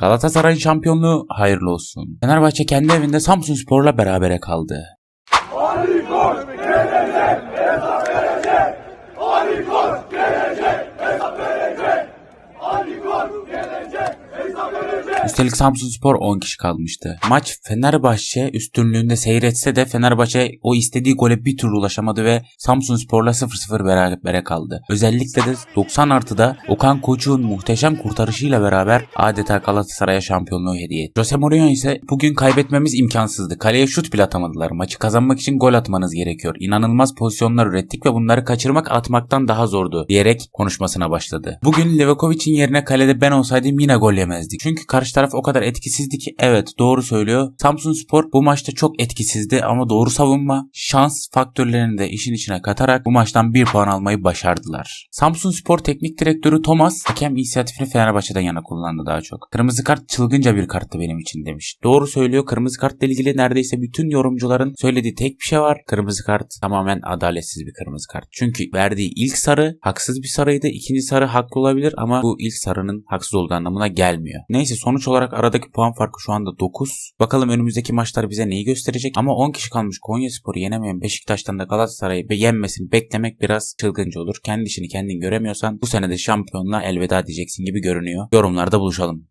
Galatasaray'ın şampiyonluğu hayırlı olsun. Fenerbahçe kendi evinde Samsun Spor'la berabere kaldı. Üstelik Samsun Spor 10 kişi kalmıştı. Maç Fenerbahçe üstünlüğünde seyretse de Fenerbahçe o istediği gole bir türlü ulaşamadı ve Samsun Spor'la 0-0 berabere kaldı. Özellikle de 90 artıda Okan Koçuk'un muhteşem kurtarışıyla beraber adeta Galatasaray'a şampiyonluğu hediye etti. Jose Mourinho ise bugün kaybetmemiz imkansızdı. Kaleye şut bile atamadılar. Maçı kazanmak için gol atmanız gerekiyor. İnanılmaz pozisyonlar ürettik ve bunları kaçırmak atmaktan daha zordu diyerek konuşmasına başladı. Bugün Levakovic'in yerine kalede ben olsaydım yine gol yemezdik. Çünkü karşı taraf o kadar etkisizdi ki evet doğru söylüyor. Samsun Spor bu maçta çok etkisizdi ama doğru savunma, şans faktörlerini de işin içine katarak bu maçtan bir puan almayı başardılar. Samsun Spor Teknik Direktörü Thomas hakem inisiyatifini Fenerbahçe'den yana kullandı daha çok. Kırmızı kart çılgınca bir karttı benim için demiş. Doğru söylüyor. Kırmızı kartla ilgili neredeyse bütün yorumcuların söylediği tek bir şey var. Kırmızı kart tamamen adaletsiz bir kırmızı kart. Çünkü verdiği ilk sarı haksız bir sarıydı. İkinci sarı haklı olabilir ama bu ilk sarının haksız olduğu anlamına gelmiyor. Neyse sonuç olarak aradaki puan farkı şu anda 9. Bakalım önümüzdeki maçlar bize neyi gösterecek? Ama 10 kişi kalmış Konyaspor'u yenemeyen Beşiktaş'tan da Galatasaray'ı yenmesini beklemek biraz çılgınca olur. Kendi işini kendin göremiyorsan bu sene de şampiyonluğa elveda diyeceksin gibi görünüyor. Yorumlarda buluşalım.